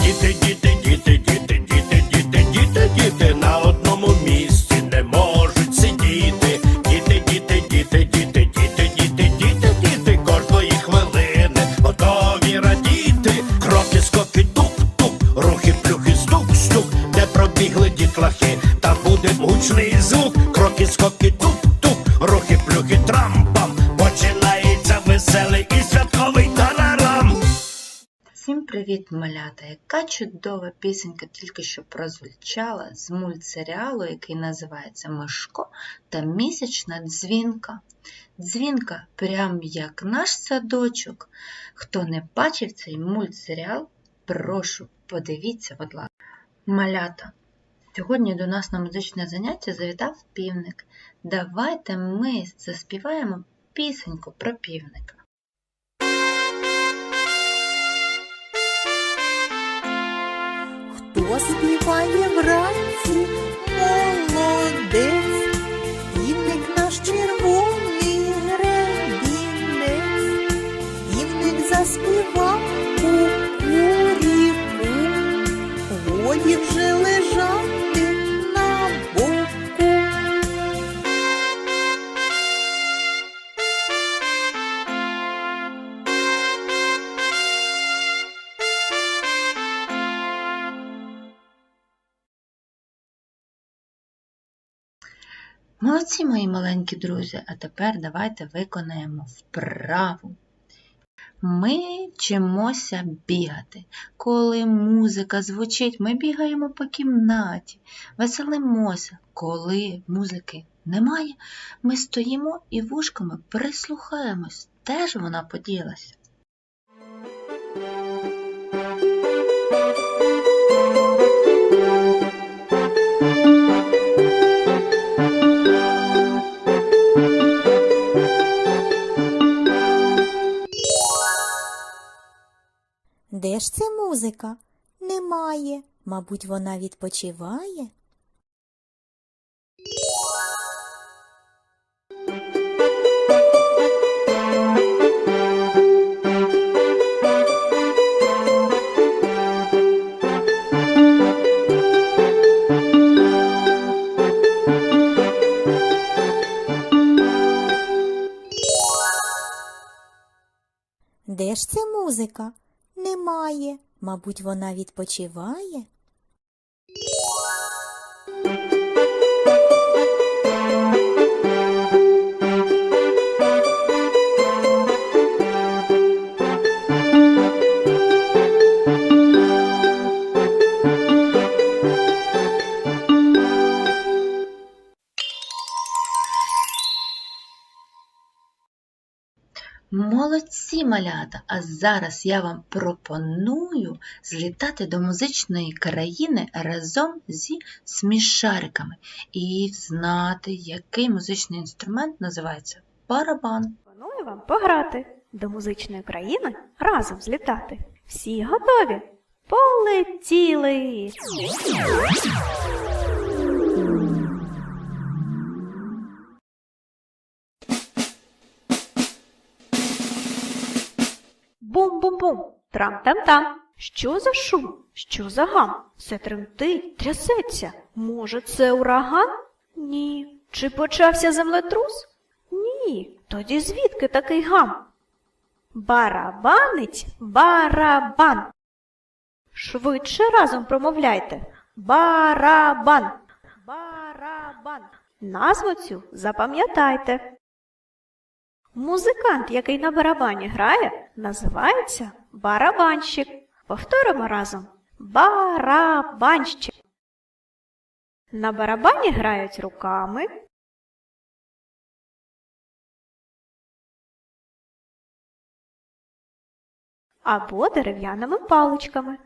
Діти, діти, діти, діти, діти, діти, діти, діти на одному місці не можуть сидіти. Діти, діти, діти, діти, діти, діти, діти, діти, кожної хвилини готові радіти. Кроки, скоки, тук-тук, рухи, плюхи, стук-стук, де пробігли дітлахи, та буде гучний звук. Кроки, скоки, веселий і святковий тарарам. Всім привіт, малята! Яка чудова пісенька тільки що прозвучала з мультсеріалу, який називається Мишко та місячна дзвінка. Дзвінка прям як наш садочок. Хто не бачив цей мультсеріал, прошу, подивіться, будь ласка. Малята. Сьогодні до нас на музичне заняття завітав півник. Давайте ми заспіваємо пісеньку про півника. Півник заспівав кукуріку, годі вже лежати на боку. Молодці, мої маленькі друзі, а тепер давайте виконаємо вправу. Ми вчимося бігати. Коли музика звучить, ми бігаємо по кімнаті, веселимося. Коли музики немає, ми стоїмо і вушками прислухаємось, Теж вона поділася. Де ж це музика? Немає. Мабуть, вона відпочиває. Де ж це музика? Немає. Мабуть, вона відпочиває. Малята! А зараз я вам пропоную злітати до музичної країни разом зі смішариками і знати, який музичний інструмент називається барабан. Пропоную вам пограти до музичної країни разом злітати. Всі готові? Полетіли! Бум-бум-бум! Трам-там-там! Що за шум? Що за гам? Все тремтить, трясеться. Може, це ураган? Ні. Чи почався землетрус? Ні. Тоді звідки такий гам? Барабанить барабан. Швидше разом промовляйте. Барабан. Барабан. Назву цю запам'ятайте. Музикант, який на барабані грає, називається барабанщик. Повторимо разом. Барабанщик. На барабані грають руками. або дерев'яними паличками.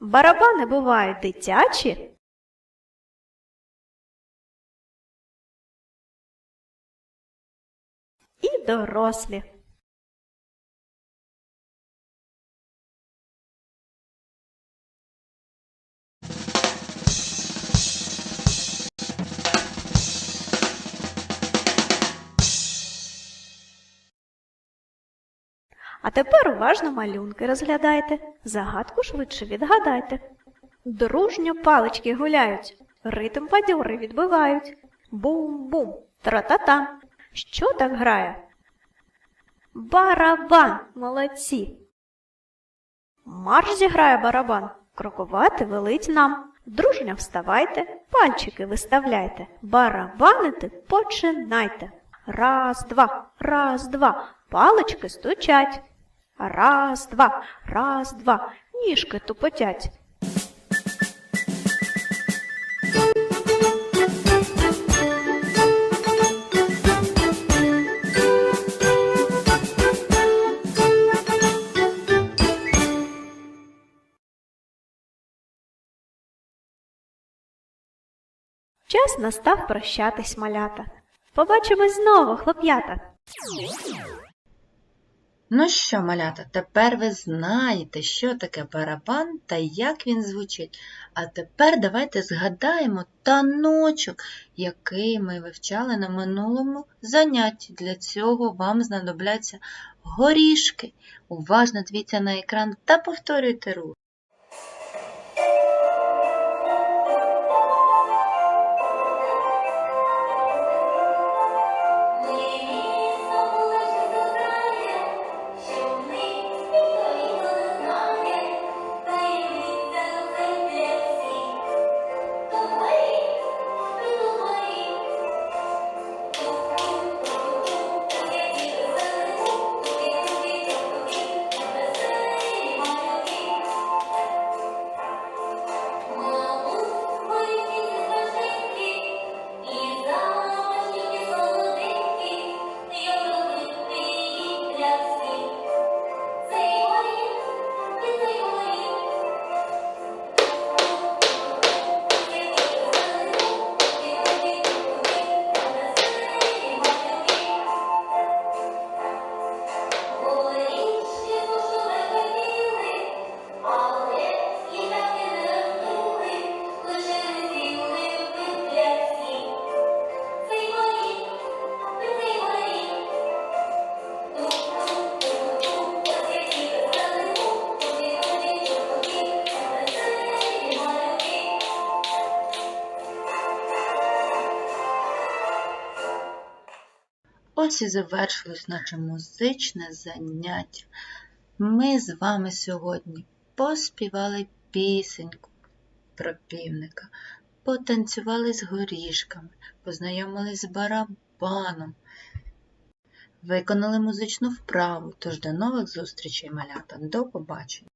Барабани бувають дитячі дорослі А тепер уважно малюнки розглядайте, загадку швидше відгадайте. Дружньо палички гуляють, ритм бадьори відбивають. Бум-бум, тра-та-та. Що так грає? Барабан, молодці. Марш зіграє барабан, крокувати велить нам. Дружньо вставайте, пальчики виставляйте, барабанити починайте. Раз, два, раз, два, палички стучать. Раз, два, раз, два, ніжки тупотять. Час настав прощатись, малята. Побачимось знову, хлоп'ята. Ну що, малята, тепер ви знаєте, що таке барабан та як він звучить. А тепер давайте згадаємо таночок, який ми вивчали на минулому занятті. Для цього вам знадобляться горішки. Уважно дивіться на екран та повторюйте рух. Ось і завершилось наше музичне заняття. Ми з вами сьогодні поспівали пісеньку про півника, потанцювали з горішками, познайомились з барабаном, виконали музичну вправу. Тож до нових зустрічей, малята. До побачення!